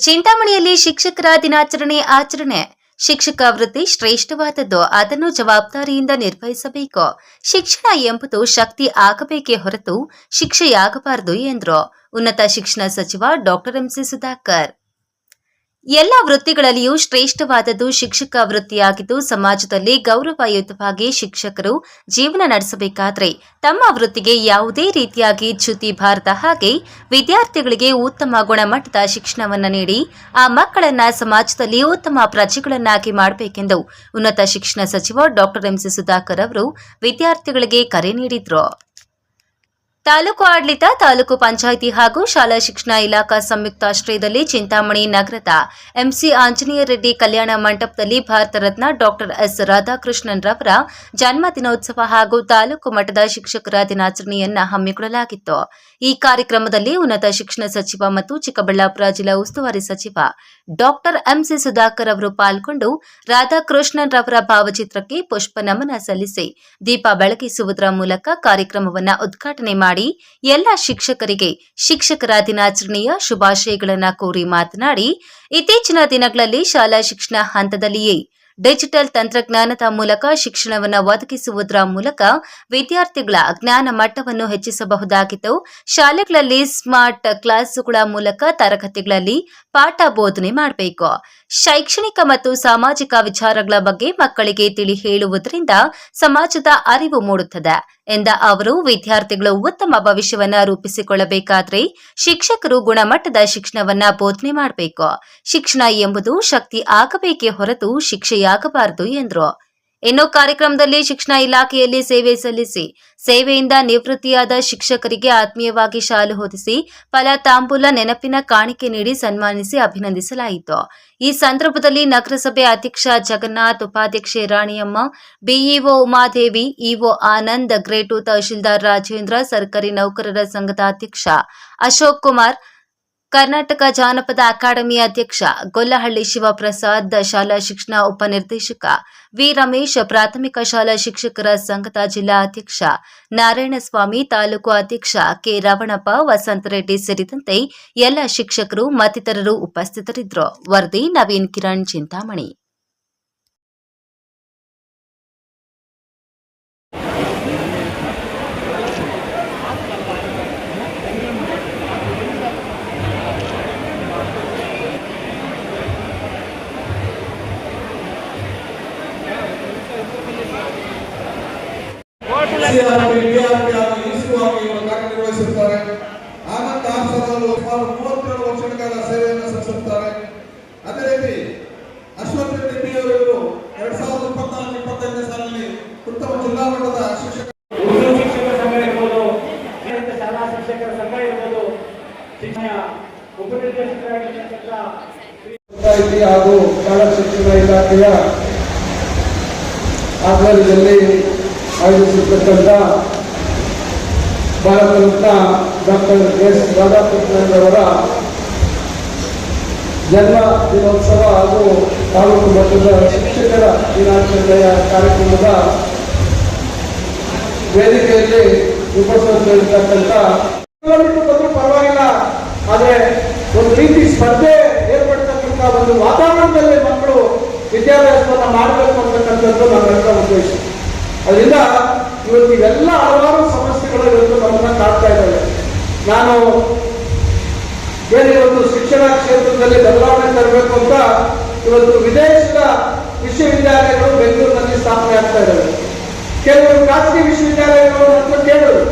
ಚಿಂತಾಮಣಿಯಲ್ಲಿ ಶಿಕ್ಷಕರ ದಿನಾಚರಣೆ ಆಚರಣೆ. ಶಿಕ್ಷಕ ವೃತ್ತಿ ಶ್ರೇಷ್ಠವಾದದ್ದು. ಅದನ್ನು ಜವಾಬ್ದಾರಿಯಿಂದ ನಿರ್ವಹಿಸಬೇಕು. ಶಿಕ್ಷಣ ಎಂಬುದು ಶಕ್ತಿ ಆಗಬೇಕೇ ಹೊರತು ಶಿಕ್ಷೆಯಾಗಬಾರದು ಎಂದರು. ಉನ್ನತ ಶಿಕ್ಷಣ ಸಚಿವ ಡಾಕ್ಟರ್ ಎಂಸಿ ಸುಧಾಕರ್. ಎಲ್ಲ ವೃತ್ತಿಗಳಲ್ಲಿಯೂ ಶ್ರೇಷ್ಠವಾದದ್ದು ಶಿಕ್ಷಕ ವೃತ್ತಿಯಾಗಿದ್ದು ಸಮಾಜದಲ್ಲಿ ಗೌರವಯುತವಾಗಿ ಶಿಕ್ಷಕರು ಜೀವನ ನಡೆಸಬೇಕಾದ್ರೆ ತಮ್ಮ ವೃತ್ತಿಗೆ ಯಾವುದೇ ರೀತಿಯಾಗಿ ಚ್ಯುತಿ ಬಾರದ ಹಾಗೆ ವಿದ್ಯಾರ್ಥಿಗಳಿಗೆ ಉತ್ತಮ ಗುಣಮಟ್ಟದ ಶಿಕ್ಷಣವನ್ನು ನೀಡಿ, ಆ ಮಕ್ಕಳನ್ನ ಸಮಾಜದಲ್ಲಿ ಉತ್ತಮ ಪ್ರಜೆಗಳನ್ನಾಗಿ ಮಾಡಬೇಕೆಂದು ಉನ್ನತ ಶಿಕ್ಷಣ ಸಚಿವ ಡಾಕ್ಟರ್ ಎಂಸಿ ಸುಧಾಕರ್ ಅವರು ವಿದ್ಯಾರ್ಥಿಗಳಿಗೆ ಕರೆ ನೀಡಿದರು. ತಾಲೂಕು ಆಡಳಿತ, ತಾಲೂಕು ಪಂಚಾಯಿತಿ ಹಾಗೂ ಶಾಲಾ ಶಿಕ್ಷಣ ಇಲಾಖಾ ಸಂಯುಕ್ತ ಆಶ್ರಯದಲ್ಲಿ ಚಿಂತಾಮಣಿ ನಗರದ ಎಂಸಿ ಆಂಜನೇಯ ರೆಡ್ಡಿ ಕಲ್ಯಾಣ ಮಂಟಪದಲ್ಲಿ ಭಾರತ ರತ್ನ ಡಾಕ್ಟರ್ ಎಸ್ ರಾಧಾಕೃಷ್ಣನ್ ರವರ ಜನ್ಮ ದಿನೋತ್ಸವ ಹಾಗೂ ತಾಲೂಕು ಮಟ್ಟದ ಶಿಕ್ಷಕರ ದಿನಾಚರಣೆಯನ್ನ ಹಮ್ಮಿಕೊಳ್ಳಲಾಗಿತ್ತು. ಈ ಕಾರ್ಯಕ್ರಮದಲ್ಲಿ ಉನ್ನತ ಶಿಕ್ಷಣ ಸಚಿವ ಮತ್ತು ಚಿಕ್ಕಬಳ್ಳಾಪುರ ಜಿಲ್ಲಾ ಉಸ್ತುವಾರಿ ಸಚಿವ ಡಾಕ್ಟರ್ ಎಂಸಿ ಸುಧಾಕರ್ ಅವರು ಪಾಲ್ಗೊಂಡು ರಾಧಾಕೃಷ್ಣನ್ ರವರ ಭಾವಚಿತ್ರಕ್ಕೆ ಪುಷ್ಪ ನಮನ ಸಲ್ಲಿಸಿ ದೀಪ ಬೆಳಗಿಸುವುದರ ಮೂಲಕ ಕಾರ್ಯಕ್ರಮವನ್ನ ಉದ್ಘಾಟನೆ ಮಾಡಿ ಎಲ್ಲ ಶಿಕ್ಷಕರಿಗೆ ಶಿಕ್ಷಕರ ದಿನಾಚರಣೆಯ ಶುಭಾಶಯಗಳನ್ನು ಕೋರಿ ಮಾತನಾಡಿ, ಇತ್ತೀಚಿನ ದಿನಗಳಲ್ಲಿ ಶಾಲಾ ಶಿಕ್ಷಣ ಹಂತದಲ್ಲಿಯೇ ಡಿಜಿಟಲ್ ತಂತ್ರಜ್ಞಾನದ ಮೂಲಕ ಶಿಕ್ಷಣವನ್ನು ಒದಗಿಸುವುದರ ಮೂಲಕ ವಿದ್ಯಾರ್ಥಿಗಳ ಜ್ಞಾನ ಮಟ್ಟವನ್ನು ಹೆಚ್ಚಿಸಬಹುದಾಗಿದ್ದು ಶಾಲೆಗಳಲ್ಲಿ ಸ್ಮಾರ್ಟ್ ಕ್ಲಾಸುಗಳ ಮೂಲಕ ತರಗತಿಗಳಲ್ಲಿ ಪಾಠ ಬೋಧನೆ ಮಾಡಬೇಕು. ಶೈಕ್ಷಣಿಕ ಮತ್ತು ಸಾಮಾಜಿಕ ವಿಚಾರಗಳ ಬಗ್ಗೆ ಮಕ್ಕಳಿಗೆ ತಿಳಿ ಹೇಳುವುದರಿಂದ ಸಮಾಜದ ಅರಿವು ಮೂಡುತ್ತದೆ ಎಂದ ಅವರು, ವಿದ್ಯಾರ್ಥಿಗಳು ಉತ್ತಮ ಭವಿಷ್ಯವನ್ನ ರೂಪಿಸಿಕೊಳ್ಳಬೇಕಾದ್ರೆ ಶಿಕ್ಷಕರು ಗುಣಮಟ್ಟದ ಶಿಕ್ಷಣವನ್ನ ಬೋಧನೆ ಮಾಡಬೇಕು. ಶಿಕ್ಷಣ ಎಂಬುದು ಶಕ್ತಿ ಆಗಬೇಕೇ ಹೊರತು ಶಿಕ್ಷೆಯಾಗಬಾರದು ಎಂದರು. ಇನ್ನು ಕಾರ್ಯಕ್ರಮದಲ್ಲಿ ಶಿಕ್ಷಣ ಇಲಾಖೆಯಲ್ಲಿ ಸೇವೆ ಸಲ್ಲಿಸಿ, ಸೇವೆಯಿಂದ ನಿವೃತ್ತಿಯಾದ ಶಿಕ್ಷಕರಿಗೆ ಆತ್ಮೀಯವಾಗಿ ಶಾಲು ಹೊದಿಸಿ ಫಲ ತಾಂಬೂಲ ನೆನಪಿನ ಕಾಣಿಕೆ ನೀಡಿ ಸನ್ಮಾನಿಸಿ ಅಭಿನಂದಿಸಲಾಯಿತು. ಈ ಸಂದರ್ಭದಲ್ಲಿ ನಗರಸಭೆ ಅಧ್ಯಕ್ಷ ಜಗನ್ನಾಥ್, ಉಪಾಧ್ಯಕ್ಷೆ Raniyamma, B E O Umadevi, E O Anand, grade tahsildar Rajendra, ಸರ್ಕಾರಿ ನೌಕರರ ಸಂಘದ ಅಧ್ಯಕ್ಷ ಅಶೋಕ್ ಕುಮಾರ್ ಕರ್ನಾಟಕ ಜಾನಪದ ಅಕಾಡೆಮಿ ಅಧ್ಯಕ್ಷ ಗೊಲ್ಲಹಳ್ಳಿ ಶಿವಪ್ರಸಾದ್ ಶಾಲಾ ಶಿಕ್ಷಣ ಉಪನಿರ್ದೇಶಕ ವಿ ರಮೇಶ್, ಪ್ರಾಥಮಿಕ ಶಾಲಾ ಶಿಕ್ಷಕರ ಸಂಘದ ಜಿಲ್ಲಾ ಅಧ್ಯಕ್ಷ ನಾರಾಯಣಸ್ವಾಮಿ, ತಾಲೂಕು ಅಧ್ಯಕ್ಷ ಕೆ ರವಣಪ್ಪ ವಸಂತರೆಡ್ಡಿ ಸೇರಿದಂತೆ ಎಲ್ಲ ಶಿಕ್ಷಕರು ಮತ್ತಿತರರು ಉಪಸ್ಥಿತರಿದ್ದರು. ವರದಿ ನವೀನ್ ಕಿರಣ್ ಚಿಂತಾಮಣಿ. ಪಂಚಾಯಿತಿ ಹಾಗೂ ಶಾಲಾ ಶಿಕ್ಷಣ ಇಲಾಖೆಯ ಆಧ್ವರ್ಯದಲ್ಲಿ ಆಯೋಜಿಸಿರ್ತಕ್ಕಂಥ ಭಾರತ ಡಾಕ್ಟರ್ ಎಸ್ ರಾಧಾಕೃಷ್ಣನ್ ಅವರ ಜನ್ಮ ದಿನೋತ್ಸವ ಹಾಗೂ ತಾಲೂಕು ಮಟ್ಟದ ಶಿಕ್ಷಕರ ದಿನಾಚರಣೆಯ ಕಾರ್ಯಕ್ರಮದ ವೇದಿಕೆಯಲ್ಲಿ ಉಪಸ್ಥಿತರಿರ್ತಕ್ಕಂಥ ಕಿಲೋಮೀಟರ್ ಬಂದರೂ ಪರವಾಗಿಲ್ಲ. ಆದರೆ ಒಂದು ರೀತಿ ಸ್ಪರ್ಧೆ ಏರ್ಪಡ್ತಕ್ಕಂಥ ಒಂದು ವಾತಾವರಣದಲ್ಲಿ ಮಕ್ಕಳು ವಿದ್ಯಾಭ್ಯಾಸವನ್ನು ಮಾಡಬೇಕು ಅಂತಕ್ಕಂಥದ್ದು ನಮ್ಮೆಲ್ಲರ ಉದ್ದೇಶ. ಅದರಿಂದ ಇವತ್ತು ಇವೆಲ್ಲ ಹಲವಾರು ಸಮಸ್ಯೆಗಳು ಇವತ್ತು ನಮ್ಮನ್ನ ಕಾಡ್ತಾ ಇದ್ದಾವೆ. ನಾನು ಏನು ಇವತ್ತು ಶಿಕ್ಷಣ ಕ್ಷೇತ್ರದಲ್ಲಿ ಬದಲಾವಣೆ ತರಬೇಕು ಅಂತ ಇವತ್ತು ವಿದೇಶದ ವಿಶ್ವವಿದ್ಯಾಲಯಗಳು ಬೆಂಗಳೂರಿನಲ್ಲಿ ಸ್ಥಾಪನೆ ಆಗ್ತಾ ಇದ್ದಾವೆ. ಕೆಲವರು ಖಾಸಗಿ ವಿಶ್ವವಿದ್ಯಾಲಯಗಳು ಅಂತ ಕೇಳೋದು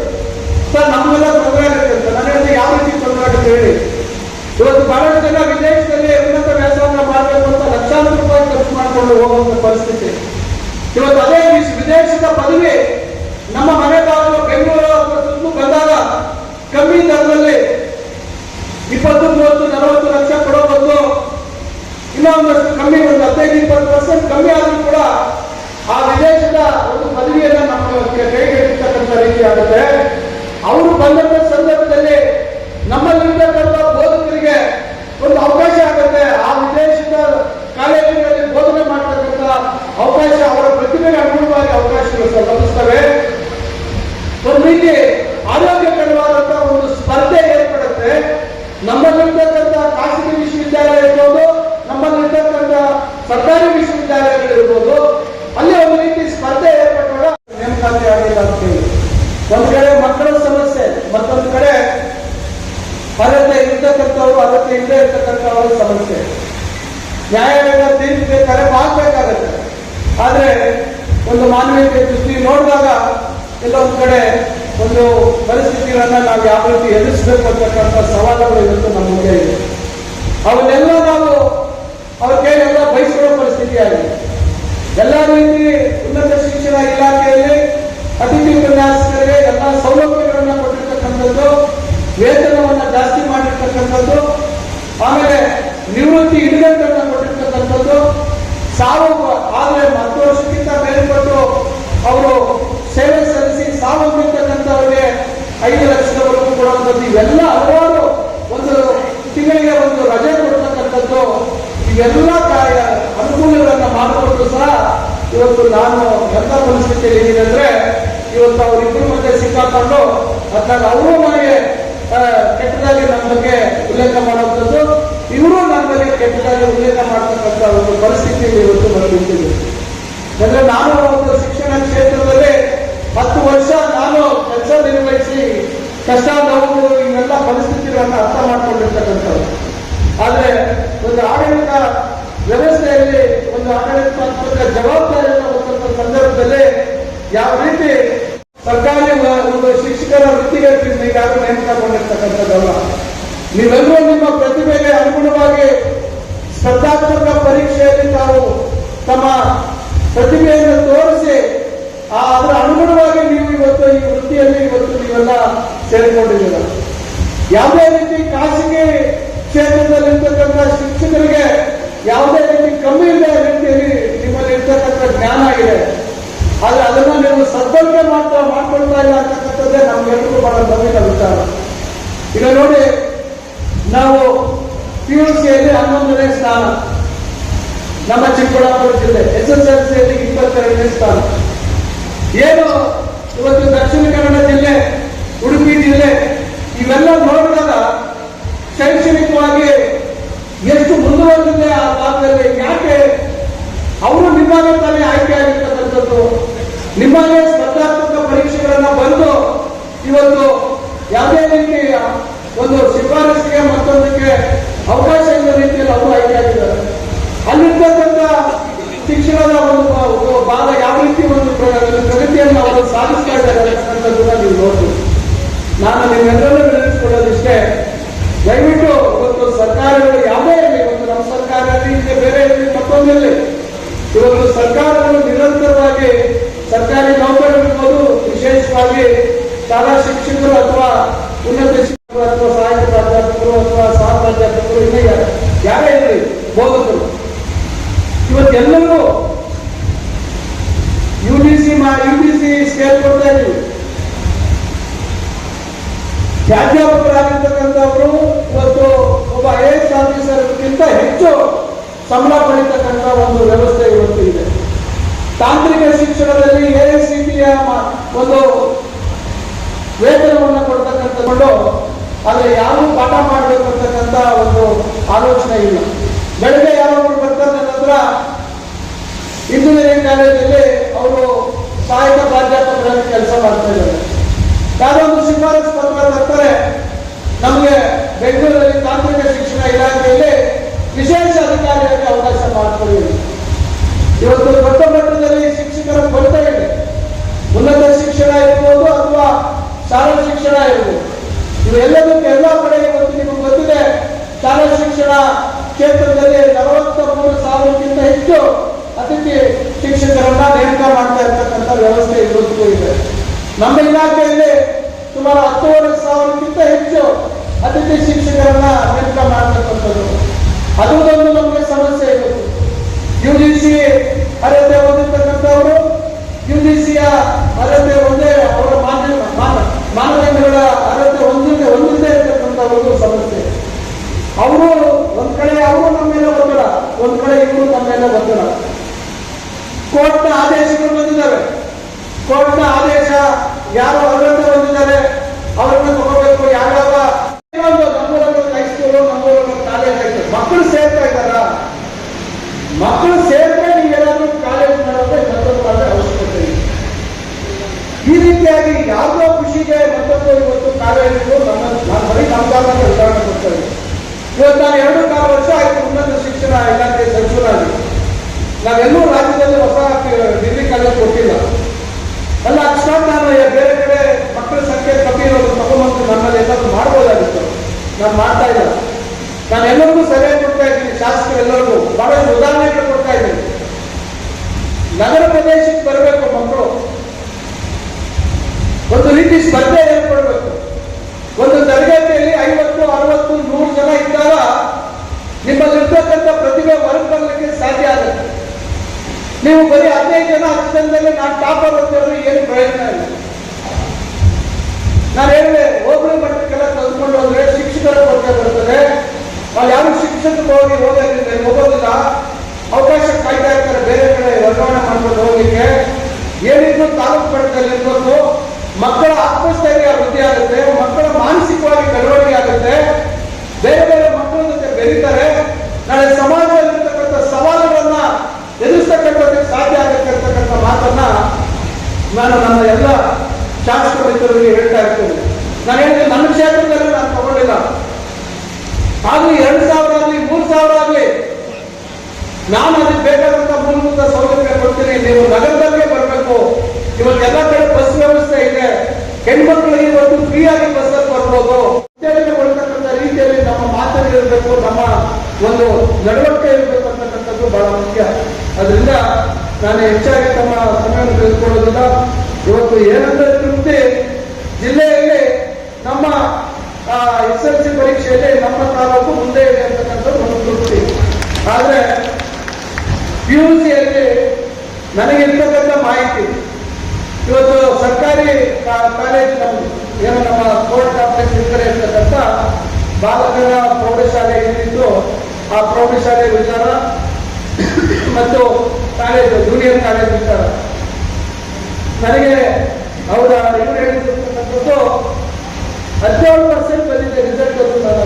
ಅವರು ಬಂದಂತ ಸಂದರ್ಭದಲ್ಲಿ ನಮ್ಮಲ್ಲಿರ್ತಕ್ಕಂಥ ಬೋಧಕರಿಗೆ ಒಂದು ಅವಕಾಶ ಆಗುತ್ತೆ. ಆ ವಿದೇಶದ ಕಾಲೇಜಿನಲ್ಲಿ ಬೋಧನೆ ಮಾಡತಕ್ಕಂತ ಅವಕಾಶ, ಅವರ ಪ್ರತಿಭೆಗೆ ಅನುಗುಣವಾಗಿ ಅವಕಾಶಗಳು ಲಭಿಸ್ತವೆ. ಒಂದು ರೀತಿ ಆರೋಗ್ಯಕರವಾದಂತಹ ಒಂದು ಸ್ಪರ್ಧೆ ಏರ್ಪಡುತ್ತೆ. ನಮ್ಮಲ್ಲಿರ್ತಕ್ಕಂಥ ಖಾಸಗಿ ವಿಶ್ವವಿದ್ಯಾಲಯ ಇರ್ಬೋದು, ನಮ್ಮಲ್ಲಿರ್ತಕ್ಕಂಥ ಸರ್ಕಾರಿ ವಿಶ್ವವಿದ್ಯಾಲಯಗಳಿರ್ಬೋದು. ಅಲ್ಲಿ ಒಂದು ರೀತಿ ಸ್ಪರ್ಧೆ ಒಂದು ಕಡೆ ಮಕ್ಕಳ ಸಮಸ್ಯೆ, ಮತ್ತೊಂದು ಕಡೆ ಅದಕ್ಕೆ ಇರ್ತಕ್ಕಂಥವ್ರು ಅದಕ್ಕೆ ಇಲ್ಲದೆ ಇರ್ತಕ್ಕಂಥವ್ರ ಸಮಸ್ಯೆ. ನ್ಯಾಯಾಲಯದ ತೀರ್ಪು ಬೇಕಾದ್ರೆ ಮಾಡಬೇಕಾಗತ್ತೆ. ಆದರೆ ಒಂದು ಮಾನವೀಯತೆ ದೃಷ್ಟಿ ನೋಡಿದಾಗ ಕೆಲವೊಂದು ಕಡೆ ಒಂದು ಪರಿಸ್ಥಿತಿಗಳನ್ನ ನಾವು ಯಾವ ರೀತಿ ಎದುರಿಸಬೇಕು ಅಂತಕ್ಕಂಥ ಸವಾಲುಗಳು ಇವತ್ತು ನಮ್ಮ ಮುಂದೆ ಇದೆ. ಅವನ್ನೆಲ್ಲ ನಾವು ಅವ್ರ ಕೈಲೆಲ್ಲ ಬಯಸಿರೋ ಪರಿಸ್ಥಿತಿ ಆಗಿದೆ ಎಲ್ಲ ರೀತಿ ಉನ್ನತ ಶಿಕ್ಷಣ ಇಲಾಖೆಯಲ್ಲಿ ಸೌಲಭ್ಯಗಳನ್ನ ಕೊಟ್ಟಿರ್ತಕ್ಕಂಥದ್ದು, ವೇತನವನ್ನು ಜಾಸ್ತಿ ಮಾಡಿರ್ತಕ್ಕಂಥದ್ದು, ಆಮೇಲೆ ನಿವೃತ್ತಿ ಇಡುಗಟ್ಟನ್ನ ಕೊಟ್ಟಿರ್ತಕ್ಕಂಥದ್ದು ಸಾವು ಆದ್ರೆ ಹತ್ತು ವರ್ಷಕ್ಕಿಂತ ಮೇಲ್ಪಟ್ಟು ಅವರು ಸೇವೆ ಸಲ್ಲಿಸಿ ಸಾವನ್ನಪ್ಪಿರ್ತಕ್ಕಂಥವ್ರಿಗೆ ಐದು ಲಕ್ಷದವರೆಗೂ ಕೊಡುವಂಥದ್ದು. ಇವೆಲ್ಲ ಹಲವಾರು ಒಂದು ತಿಂಗಳಿಗೆ ಒಂದು ರಜೆ ಕೊಡ್ತಕ್ಕಂಥದ್ದು. ಇವೆಲ್ಲ ಕಾರ್ಯ ಅನುಕೂಲಗಳನ್ನ ಮಾಡಿಕೊಂಡು ಸಹ ಇವತ್ತು ನಾನು ಎಂತ ಪರಿಸ್ಥಿತಿಯಲ್ಲಿ ಏನಿದೆ ಅಂದ್ರೆ ಇವತ್ತು ಅವರಿಬ್ಬರ ಮಧ್ಯೆ ಸಿಕ್ಕಾಕೊಂಡು ಅದನ್ನ ಅವರು ನನಗೆ ಕೆಟ್ಟದಾಗಿ ನಮ್ಮ ಬಗ್ಗೆ ಉಲ್ಲೇಖ ಮಾಡುವಂಥದ್ದು, ಇವರು ನನ್ನ ಬಗ್ಗೆ ಕೆಟ್ಟದಾಗಿ ಉಲ್ಲೇಖ ಮಾಡ್ತಕ್ಕಂಥ ಒಂದು ಪರಿಸ್ಥಿತಿಯಲ್ಲಿ ಇವತ್ತು ಬಂದಿದ್ದೀವಿ. ಅಂದ್ರೆ ನಾನು ಒಂದು ಶಿಕ್ಷಣ ಕ್ಷೇತ್ರದಲ್ಲಿ ಹತ್ತು ವರ್ಷ ನಾನು ಕೆಲಸ ನಿರ್ವಹಿಸಿ ಕಷ್ಟ ನೋವು ಇವೆಲ್ಲ ಪರಿಸ್ಥಿತಿಗಳನ್ನ ಅರ್ಥ ಮಾಡ್ಕೊಂಡಿರ್ತಕ್ಕಂಥದ್ದು ಆದ್ರೆ ಒಂದು ಆಡಳಿತ ವ್ಯವಸ್ಥೆಯಲ್ಲಿ, ಒಂದು ಆಡಳಿತಾತ್ಮಕ ಜವಾಬ್ದಾರಿಯನ್ನು ಸಂದರ್ಭದಲ್ಲಿ ಯಾವ ರೀತಿ ಸರ್ಕಾರಿ ಒಂದು ಶಿಕ್ಷಕರ ವೃತ್ತಿಗೆ ಈಗಾಗಲೇ ನೇಮಕಗೊಂಡಿರ್ತಕ್ಕಂಥದ್ದಲ್ಲ ನೀವೆಲ್ಲರೂ ನಿಮ್ಮ ಪ್ರತಿಭೆಗೆ ಅನುಗುಣವಾಗಿ ಸ್ಪರ್ಧಾತ್ಮಕ ಪರೀಕ್ಷೆಯಲ್ಲಿ ತಾವು ತಮ್ಮ ಪ್ರತಿಭೆಯನ್ನು ತೋರಿಸಿ, ಆ ಅದರ ಅನುಗುಣವಾಗಿ ನೀವು ಇವತ್ತು ಈ ವೃತ್ತಿಯಲ್ಲಿ ಇವತ್ತು ನೀವೆಲ್ಲ ಸೇರಿಕೊಂಡಿದ್ದೀರ? ಯಾವುದೇ ರೀತಿ ಖಾಸಗಿ ಕ್ಷೇತ್ರದಲ್ಲಿರ್ತಕ್ಕಂಥ ಶಿಕ್ಷಕರಿಗೆ ಯಾವುದೇ ರೀತಿ ಕಮ್ಮಿ ಇಲ್ಲದ ರೀತಿಯಲ್ಲಿ ನಿಮ್ಮಲ್ಲಿ ಇರ್ತಕ್ಕಂಥ ಜ್ಞಾನ ಇದೆ. ಆದ್ರೆ ಅದನ್ನು ನೀವು ಸದ್ಬಳಕೆ ಮಾಡ್ತಾ ಮಾಡ್ಕೊಳ್ತಾ ಇಲ್ಲ ಅಂತಕ್ಕಂಥದ್ದೇ ನಮ್ಗೆಲ್ಲರಿಗೂ ಬಹಳ ನೋವಿನ ವಿಚಾರ. ಈಗ ನೋಡಿ, ನಾವು ಪಿ ಯು ಸಿಯಲ್ಲಿ ಹನ್ನೊಂದನೇ ಸ್ಥಾನ, ನಮ್ಮ ಚಿಕ್ಕಬಳ್ಳಾಪುರ ಜಿಲ್ಲೆ, ಎಸ್ ಎಸ್ ಎಲ್ ಸಿಯಲ್ಲಿ ಇಪ್ಪತ್ತೆರಡನೇ ಸ್ಥಾನ. ಏನು ಇವತ್ತು ದಕ್ಷಿಣ ಕನ್ನಡ ಜಿಲ್ಲೆ, ಉಡುಪಿ ಜಿಲ್ಲೆ, ಇವೆಲ್ಲ ನೋಡಿದಾಗ ಶೈಕ್ಷಣಿಕವಾಗಿ ಎಷ್ಟು ಮುಂದುವರೆದಿದೆ ಆ ಭಾಗದಲ್ಲಿ. ಯಾಕೆ? ಅವರು ವಿಭಾಗದಲ್ಲಿ ಆಯ್ಕೆ ನಿಮ್ಮಾಗೆ ಸ್ಪರ್ಧಾತ್ಮಕ ಪರೀಕ್ಷೆಗಳನ್ನ ಬಂದು ಇವತ್ತು ಯಾವುದೇ ರೀತಿಯ ಒಂದು ಶಿಫಾರಸಿಗೆ ಮತ್ತೊಂದಕ್ಕೆ ಅವಕಾಶ ಇರುವ ರೀತಿಯಲ್ಲಿ ಅವರು ಆಯ್ಕೆ ಆಗಿದ್ದಾರೆ. ಅಲ್ಲಿರ್ತಕ್ಕಂಥ ಶಿಕ್ಷಣದ ಒಂದು ಒಂದು ಭಾಗ ಯಾವ ರೀತಿ ಒಂದು ಪ್ರ- ಪ್ರಗತಿಯನ್ನು ಅವರು ಸಾಧಿಸ್ತಾ ಇದ್ದಾರೆ ಅಂತಕ್ಕಂಥದ್ದನ್ನ ನೀವು ನೋಡ್ತೀವಿ ನಾನು ನಿಮ್ಮೆಲ್ಲರೂ ವಿನಂತಿಸಿಕೊಳ್ಳೋದಿಷ್ಟೇ ದಯವಿಟ್ಟು ಇವತ್ತು ಸರ್ಕಾರಗಳು ಯಾವುದೇ ಇರಲಿ, ಒಂದು ನಮ್ಮ ಸರ್ಕಾರ ಇರಲಿ ಬೇರೆ ಇರಲಿ ಮತ್ತೊಂದಿರಲಿ, ಇವತ್ತು ಸರ್ಕಾರಗಳು ನಿರಂತರವಾಗಿ ಸರ್ಕಾರಿ ನೌಕರರಿರ್ಬೋದು ವಿಶೇಷವಾಗಿ ಶಾಲಾ ಶಿಕ್ಷಕರು ಅಥವಾ ಉನ್ನತ ಶಿಕ್ಷಕರು ಅಥವಾ ಸಹಾಯಕ ಪ್ರಾಧ್ಯಾಪಕರು ಅಥವಾ ಸಹ ಪ್ರಾಧ್ಯಾಪಕರು ಇನ್ನೇ ಯಾರೇ ಇರಲಿ, ಬೋಧಕರು. ಇವತ್ತೆಲ್ಲರೂ U D C U D C scale ಕೊಡ್ತಾ ಇದ್ದೀವಿ. ಪ್ರಾಧ್ಯಾಪಕರಾಗಿರ್ತಕ್ಕಂಥವರು ಇವತ್ತು ಒಬ್ಬ ಐ ಎಸ್ ಆಫೀಸರ್ಗಿಂತ ಹೆಚ್ಚು ಸಂಬಳ ಪಡಿತಕ್ಕಂಥ ಒಂದು ವ್ಯವಸ್ಥೆ ತಾಂತ್ರಿಕ ಶಿಕ್ಷಣದಲ್ಲಿ ಎ ಎಸ್ ಸಿ ಒಂದು ವೇತನವನ್ನು ಕೊಡ್ತಕ್ಕಂಥದ್ದು ಆದರೆ ಯಾರು ಪಾಠ ಮಾಡಬೇಕು ಅಂತಕ್ಕಂಥ ಒಂದು ಆಲೋಚನೆ ಇಲ್ಲ. ಬೆಳಗ್ಗೆ ಯಾರೋ ಒಬ್ರು ಬರ್ತಾರೆ ನನ್ನ ಹತ್ರ ಇಂಜಿನಿಯರಿಂಗ್ ಕಾಲೇಜಲ್ಲಿ ಅವರು ಸಹಾಯಕ ಪ್ರಾಧ್ಯಾಪಕರಾಗಿ ಕೆಲಸ ಮಾಡ್ತಾ ಇದ್ದಾರೆ. ಯಾರೋ ಒಂದು ಶಿಫಾರಸು ಪತ್ರ ತರ್ತಾರೆ ನಮಗೆ ಬೆಂಗಳೂರಲ್ಲಿ ತಾಂತ್ರಿಕ ಶಿಕ್ಷಣ ಇಲಾಖೆಯಲ್ಲಿ ವಿಶೇಷ ಅಧಿಕಾರಿಯಾಗಿ ಅವಕಾಶ ಮಾಡಿಕೊಳ್ಳಿ ಇವತ್ತು ದೊಡ್ಡ ಮಟ್ಟದಲ್ಲಿ ಶಿಕ್ಷಕರ ಕೊರತೆ ಇದೆ ಉನ್ನತ ಶಿಕ್ಷಣ ಇರ್ಬೋದು ಅಥವಾ ಶಾಲಾ ಶಿಕ್ಷಣ ಇರ್ಬೋದು ಇವೆಲ್ಲದಕ್ಕೆ ಎಲ್ಲ ಕಡೆ ಇವತ್ತು ನಿಮಗೆ ಗೊತ್ತಿದೆ ಶಾಲಾ ಶಿಕ್ಷಣ ಕ್ಷೇತ್ರದಲ್ಲಿ ನಲವತ್ತ ಮೂರು ಸಾವಿರಕ್ಕಿಂತ ಹೆಚ್ಚು ಅತಿಥಿ ಶಿಕ್ಷಕರನ್ನ ನೇಮಕ ಮಾಡ್ತಾ ಇರ್ತಕ್ಕಂಥ ವ್ಯವಸ್ಥೆ ಇವತ್ತಿಗೂ ಇದೆ ನಮ್ಮ ಇಲಾಖೆಯಲ್ಲಿ ಸುಮಾರು ಹತ್ತುವರೆ ಸಾವಿರಕ್ಕಿಂತ ಹೆಚ್ಚು ಅತಿಥಿ ಶಿಕ್ಷಕರನ್ನ ನೇಮಕ ಮಾಡ್ತಕ್ಕಂಥದ್ದು ಅದು ಒಂದು ನಮಗೆ ಸಮಸ್ಯೆ ಇವತ್ತು ಯು ಜಿ ಸಿ ಅರ್ಹತೆ ಹೊಂದಿರ್ತಕ್ಕಂಥವರು ಯು ಜಿ ಸಿಯ ಅರ್ಹತೆ ಒಂದೇ ಅವರ ಮಾನ್ಯ ಮಾನ- ಮಾನದಂಡಗಳ ಅರ್ಹತೆ ಹೊಂದಿದೆ ಹೊಂದಿದ್ದೇ ಇರ್ತಕ್ಕಂಥ ಒಂದು ಸಮಸ್ಯೆ ಅವರು ಒಂದ್ ಕಡೆ ಅವರು ನಮ್ಮ ಮೇಲೆ ಒತ್ತಡ ಒಂದ್ ಕಡೆ ಇವರು ನಮ್ಮ ಮೇಲೆ ಒತ್ತಡ ಕೋರ್ಟ್ನ ಆದೇಶಗಳು ಬಂದಿದ್ದಾವೆ ಕೋರ್ಟ್ನ ಆದೇಶ ಯಾರು ಅರ್ಹತೆ ಹೊಂದಿದ್ದಾರೆ ಅವರನ್ನ ತಗೋಬೇಕು ಯಾವ್ಯಾವ ಒಂದು ನಮ್ಮೂರಲ್ಲಿ ಹೈಸ್ಕೂಲು ನಮ್ಮೂರಲ್ಲಿ ಕಾಲೇಜ್ ಐತೆ ಮಕ್ಕಳು ಸೇರ್ತಾ ಇದ್ದಾರಾ ಮಕ್ಕಳು ಸೇರಿದ್ರೆ ನೀವೇನಾದ್ರೂ ಕಾಲೇಜ್ ಮಾಡೋದ್ರೆ ಮತ್ತೊಂದು ಮಾಡೋ ಅವಶ್ಯಕತೆ ಇಲ್ಲ ಈ ರೀತಿಯಾಗಿ ಯಾವುದೋ ಖುಷಿಗೆ ಮತ್ತೊಂದು ಇವತ್ತು ಕಾಲೇಜು ನಮ್ಮ ನಾನು ಬರೀ ನಮ್ಮ ಕಾಲದಲ್ಲಿ ಉದಾಹರಣೆ ಕೊಡ್ತಾ ಇದ್ದೀನಿ ಇವತ್ತು ನಾನು ಎರಡು ಕಾಲು ವರ್ಷ ಆಯ್ತು ಉನ್ನತ ಶಿಕ್ಷಣ ಇಲಾಖೆ ನಾವೆಲ್ಲೂ ರಾಜ್ಯದಲ್ಲಿ ಹೊಸ ಡಿಗ್ರಿ ಕಾಲೇಜ್ ಕೊಟ್ಟಿಲ್ಲ. ಅಲ್ಲ ನಾನು ಬೇರೆ ಕಡೆ ಮಕ್ಕಳ ಸಂಖ್ಯೆ ಕಮ್ಮಿ ಇರೋದು ತಗೊಂಡ್ಬಂದು ನಮ್ಮಲ್ಲಿ ಎಲ್ಲರೂ ಮಾಡ್ಬೋದಾಗಿತ್ತು. ನಾನು ಮಾಡ್ತಾ ಇಲ್ಲ. ನಾನು ಎಲ್ಲರಿಗೂ ಸಲಹೆ ಕೊಡ್ತಾ ಇದ್ದೀನಿ. ಶಾಸಕರೆಲ್ಲರಿಗೂ ಬಹಳಷ್ಟು ಉದಾಹರಣೆಗಳು ಕೊಡ್ತಾ ಇದ್ದೀನಿ ನಗರ ಪ್ರದೇಶಕ್ಕೆ ಬರಬೇಕು ಮಕ್ಕಳು ಒಂದು ರೀತಿ ಸ್ಪರ್ಧೆ ಏರ್ಪಡಬೇಕು ಒಂದು ತರಗತಿಯಲ್ಲಿ ಐವತ್ತು ಅರವತ್ತು ನೂರು ಜನ ಇದ್ದಾಗ ನಿಮ್ಮಲ್ಲಿರ್ತಕ್ಕಂಥ ಪ್ರತಿಭೆ ಹೊರಗೆ ಬರಲಿಕ್ಕೆ ಸಾಧ್ಯ ಆಗುತ್ತೆ ನೀವು ಬರೀ ಹದಿನೈದು ಜನ ಹತ್ತು ಜನದಲ್ಲಿ ನಾನು ಟಾಪರ್ ಅಂತ ಹೇಳಿದ್ರೆ ಏನು ಪ್ರಯೋಜನ ಇಲ್ಲ ನಾನು ಹೇಳಿದೆ ಹೋಬಳಿ ಮಟ್ಟಕ್ಕೆಲ್ಲ ಕಲ್ತ್ಕೊಂಡು ಹೋದ್ರೆ ಶಿಕ್ಷಕರ ಕೊರತೆ ಬರ್ತದೆ ಅಲ್ಲಿ ಹೋಗಿ ಹೋಗೋದಿಲ್ಲ ಹೋಗೋದಿಲ್ಲ. ಅವಕಾಶ ಕಾಯ್ತಾ ಇರ್ತಾರೆ, ಬೇರೆ ಕಡೆ ವರ್ಗಾವಣೆ ಮಾಡ್ಕೊಂಡು ಹೋಗ್ಲಿಕ್ಕೆ. ಏನಿದ್ರು ತಾಲೂಕು ಮಟ್ಟದಲ್ಲಿ ಇರ್ಬೇಕು. ಮಕ್ಕಳ ಆತ್ಮಸ್ಥೈರ್ಯ ವೃದ್ಧಿ ಆಗುತ್ತೆ, ಮಕ್ಕಳ ಮಾನಸಿಕವಾಗಿ ಬೆಳವಣಿಗೆ ಆಗುತ್ತೆ. ಬೇರೆ ಬೇರೆ ಮಕ್ಕಳ ಜೊತೆ ಬೆರೀತಾರೆ. ನಾಳೆ ಸಮಾಜದಲ್ಲಿರ್ತಕ್ಕಂಥ ಸವಾಲುಗಳನ್ನ ಎದುರಿಸ್ತಕ್ಕಂಥದ್ದು ಸಾಧ್ಯ ಆಗುತ್ತೆ ಮಾತನ್ನ ನಾನು ನನ್ನ ಎಲ್ಲ ಶಾಸಕ ಮಿತ್ರರಿಗೆ ಹೇಳ್ತಾ ಇರ್ತೇನೆ. ನಾನು ಹೇಳಿದ್ರೆ ನನ್ನ ಕ್ಷೇತ್ರದಲ್ಲಿ ನಾನು ತಗೊಂಡಿಲ್ಲ. ಆದ್ರೂ ಎರಡು ಸಾವಿರ ಆಗಲಿ, ಮೂರು ಸಾವಿರ ಆಗಲಿ, ನಾನು ಅದಕ್ಕೆ ಬೇಕಾದಂತ ಮೂಲಭೂತ ಸೌಲಭ್ಯ ಕೊಡ್ತೀನಿ. ನೀವು ನಗರದಲ್ಲೇ ಬರಬೇಕು. ಇವತ್ತು ಎಲ್ಲ ಕಡೆ ಬಸ್ ವ್ಯವಸ್ಥೆ ಇದೆ. ಹೆಣ್ಮಕ್ಳಿಗೆ ಇವತ್ತು ಫ್ರೀ ಆಗಿ ಬಸ್ ಬರ್ಬೋದು. ಉತ್ತೇಜನಗೊಳ್ತಕ್ಕಂಥ ರೀತಿಯಲ್ಲಿ ನಮ್ಮ ಮಾತಲ್ಲಿ ಇರಬೇಕು. ನಮ್ಮ ಒಂದು ನಡವಳಿಕೆ ಇರಬೇಕು ಬಹಳ ಮುಖ್ಯ. ಅದರಿಂದ ನಾನು ಹೆಚ್ಚಾಗಿ ತಮ್ಮ ಸಮಯವನ್ನು ತೆಗೆದುಕೊಳ್ಳೋದಿಲ್ಲ ಇವತ್ತು ಏನಂದ್ರೆ ತೃಪ್ತಿ? ಜಿಲ್ಲೆಯಲ್ಲಿ ನಮ್ಮ ಎಸ್ ಎಲ್ ಸಿ ಪರೀಕ್ಷೆಯಲ್ಲಿ ನಮ್ಮ ತಾಲೂಕು ಮುಂದೆ ಇದೆ ಅಂತಕ್ಕಂಥದ್ದು ಒಂದು ತೃಪ್ತಿ ಆದ್ರೆ ಪಿ ಯು ಸಿಯಲ್ಲಿ ನನಗೆ ಇರ್ತಕ್ಕಂಥ ಮಾಹಿತಿ, ಇವತ್ತು ಸರ್ಕಾರಿ ಕಾಲೇಜ್ ಏನು ನಮ್ಮ ಕೋರ್ಟ್ ಕಾಂಪ್ಲೆಕ್ಸ್ ಇದ್ದರೆ ಇರ್ತಕ್ಕಂಥ ಬಾಲಕರ ಪ್ರೌಢಶಾಲೆ ಏನಿತ್ತು ಆ ಪ್ರೌಢಶಾಲೆ ವಿಚಾರ ಮತ್ತು ಕಾಲೇಜು ಜೂನಿಯರ್ ಕಾಲೇಜ್ ವಿಚಾರ. ನನಗೆ ಅವರ ಇವರು ಹೇಳಿರ್ತಕ್ಕಂಥದ್ದು ಹದಿನೇಳು ಪರ್ಸೆಂಟ್ ಬಂದಿದೆ ರಿಸಲ್ಟ್ ಬಂದು ನಾನು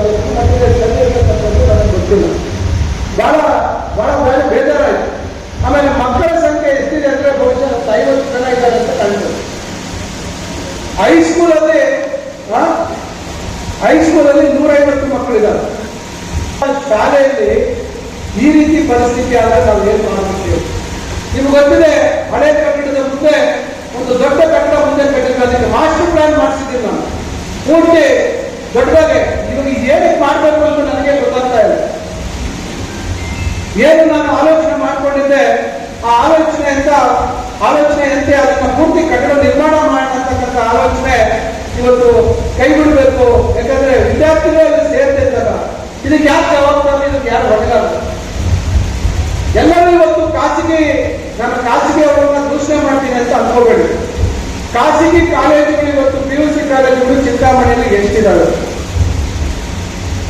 ಏನಕ್ಕೆ ಮಾಡಬೇಕು ಅಂತ ನನಗೆ ಗೊತ್ತಾಗ್ತಾ ಇಲ್ಲ. ಏನು ನಾನು ಆಲೋಚನೆ ಮಾಡ್ಕೊಂಡಿದ್ದೆ, ಆ ಆಲೋಚನೆ ಅಂತ, ಆಲೋಚನೆ ಅಂತೆ ಅದನ್ನ ಪೂರ್ತಿ ಕಟ್ಟಡ ನಿರ್ಮಾಣ ಮಾಡತಕ್ಕಂಥ ಆಲೋಚನೆ ಇವತ್ತು ಕೈ ಬಿಡಬೇಕು ಯಾಕಂದ್ರೆ ವಿದ್ಯಾರ್ಥಿಗಳು ಅಲ್ಲಿ ಸೇರ್ತಿರ್ತಾರ ಇದಕ್ಕೆ ಯಾರು ಜವಾಬ್ದಾರಿ? ಇದಕ್ಕೆ ಯಾರು ಹೊಣೆಗಾರ? ಎಲ್ಲರೂ ಇವತ್ತು ಖಾಸಗಿ, ನಾನು ಖಾಸಗಿ ಅವರನ್ನ ದೂಷಣೆ ಮಾಡ್ತೀನಿ ಅಂತ ಅನ್ಕೋಬೇಡಿ ಖಾಸಗಿ ಕಾಲೇಜುಗಳು ಇವತ್ತು ಪಿ ಯು ಸಿ ಕಾಲೇಜುಗಳು ಚಿಂತಾಮಣಿಯಲ್ಲಿ ಎಷ್ಟಿದ್ದಾವೆ?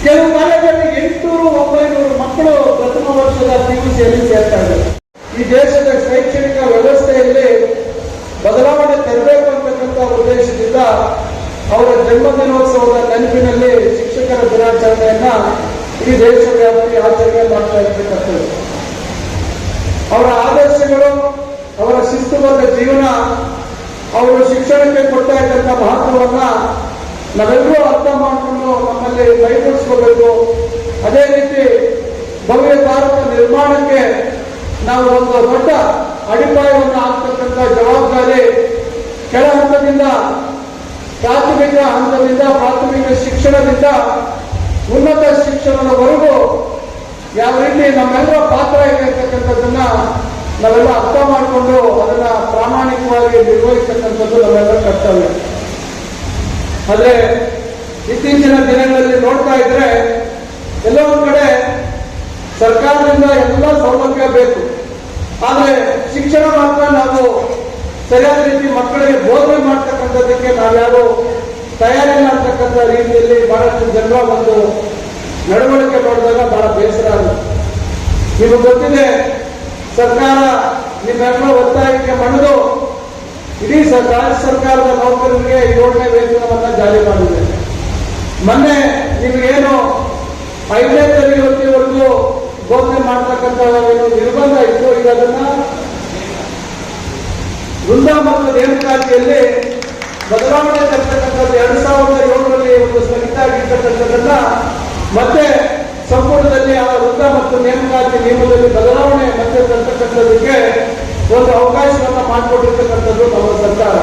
ಕೆಲವು ಕಾಲೇಜಲ್ಲಿ ಎಂಟುನೂರು, ಒಂಬೈನೂರು ಮಕ್ಕಳು ಪ್ರಥಮ ವರ್ಷದ ಪಿಯುಸಿಯಲ್ಲಿ ಸೇರ್ತಾ ಇದ್ದಾರೆ ಈ ದೇಶದ ಶೈಕ್ಷಣಿಕ ವ್ಯವಸ್ಥೆಯಲ್ಲಿ ಬದಲಾವಣೆ ತರಬೇಕು ಅಂತಕ್ಕಂಥ ಉದ್ದೇಶದಿಂದ ಅವರ ಜನ್ಮದಿನೋತ್ಸವದ ನೆನಪಿನಲ್ಲಿ ಶಿಕ್ಷಕರ ದಿನಾಚರಣೆಯನ್ನ ಈ ದೇಶವ್ಯಾಪಿ ಆಚರಣೆ ಮಾಡ್ತಾ ಇರ್ತಕ್ಕಂಥದ್ದು. ಅವರ ಆದರ್ಶಗಳು, ಅವರ ಶಿಸ್ತುಬದ್ಧ ಜೀವನ, ಅವರು ಶಿಕ್ಷಣಕ್ಕೆ ಕೊಡ್ತಾ ಇದ್ದಂಥ ಮಹತ್ವವನ್ನ ನಾವೆಲ್ಲರೂ ಅರ್ಥ ಮಾಡಿಕೊಂಡು ನಮ್ಮಲ್ಲಿ ಕೈಗೂಡಿಸ್ಕೋಬೇಕು ಅದೇ ರೀತಿ ಭವ್ಯ ಭಾರತ ನಿರ್ಮಾಣಕ್ಕೆ ನಾವು ಒಂದು ದೊಡ್ಡ ಅಡಿಪಾಯವನ್ನು ಹಾಕ್ತಕ್ಕಂಥ ಜವಾಬ್ದಾರಿ ಕೆಳ ಹಂತದಿಂದ, ಪ್ರಾಥಮಿಕ ಹಂತದಿಂದ, ಪ್ರಾಥಮಿಕ ಶಿಕ್ಷಣದಿಂದ, ಉನ್ನತ ಶಿಕ್ಷಣದವರೆಗೂ ಯಾವ ರೀತಿ ನಮ್ಮೆಲ್ಲರ ಪಾತ್ರ ಇದೆ ನಾವೆಲ್ಲ ಅರ್ಥ ಮಾಡಿಕೊಂಡು ಅದನ್ನ ಪ್ರಾಮಾಣಿಕವಾಗಿ ನಿರ್ವಹಿಸತಕ್ಕಂಥದ್ದು ನಮ್ಮೆಲ್ಲರ ಕರ್ತವ್ಯ. ಆದ್ರೆ ಇತ್ತೀಚಿನ ದಿನಗಳಲ್ಲಿ ನೋಡ್ತಾ ಇದ್ರೆ ಎಲ್ಲೋ ಒಂದು ಕಡೆ ಸರ್ಕಾರದಿಂದ ಎಲ್ಲ ಸೌಲಭ್ಯ ಬೇಕು. ಆದ್ರೆ ಶಿಕ್ಷಣ ಮಾತ್ರ ನಾವು ಸರಿಯಾದ ರೀತಿ ಮಕ್ಕಳಿಗೆ ಬೋಧನೆ ಮಾಡ್ತಕ್ಕಂಥದ್ದಕ್ಕೆ ನಾವ್ಯಾರು ತಯಾರಿಲ್ಲ ಅಂತಕ್ಕಂಥ ರೀತಿಯಲ್ಲಿ ಬಹಳಷ್ಟು ಜನರ ಒಂದು ನಡವಳಿಕೆ ಮಾಡಿದಾಗ ಬಹಳ ಬೇಸರ ಆಗುತ್ತೆ. ನಿಮಗೆ ಗೊತ್ತಿದೆ, ಸರ್ಕಾರ ನಿಮ್ಮೆಲ್ಲ ಒತ್ತಾಯಕ್ಕೆ ಮಣಿದು ಇಡೀ ರಾಜ್ಯ ಸರ್ಕಾರದ ನೌಕರರಿಗೆ ಏಳನೇ ವೇತನವನ್ನ ಜಾರಿ ಮಾಡಿದೆ. ಮೊನ್ನೆ ನಿಮಗೇನು ಐದನೇ ತರಗತಿವರೆಗೂ ಬೋಧನೆ ಮಾಡ್ತಕ್ಕಂಥ ಏನು ನಿರ್ಬಂಧ ಇತ್ತು? ಈಗ ಅದನ್ನ ವೃಂದ ಮತ್ತು ನೇಮಕಾತಿಯಲ್ಲಿ ಬದಲಾವಣೆ ತರ್ತಕ್ಕಂಥದ್ದು ಎರಡ್ ಸಾವಿರದ ಏಳರಲ್ಲಿ ಒಂದು ಸ್ಥಗಿತ ಆಗಿರ್ತಕ್ಕಂಥದ್ದನ್ನ ಮತ್ತೆ ಸಂಪುಟದಲ್ಲಿ ಆ ವೃತ್ತ ಮತ್ತು ನೇಮಕಾತಿ ನಿಯಮದಲ್ಲಿ ಬದಲಾವಣೆ ಮತ್ತೆ ತರ್ತಕ್ಕಂಥದ್ದಕ್ಕೆ ಒಂದು ಅವಕಾಶಗಳನ್ನ ಮಾಡಿಕೊಟ್ಟಿರ್ತಕ್ಕಂಥದ್ದು ನಮ್ಮ ಸರ್ಕಾರ.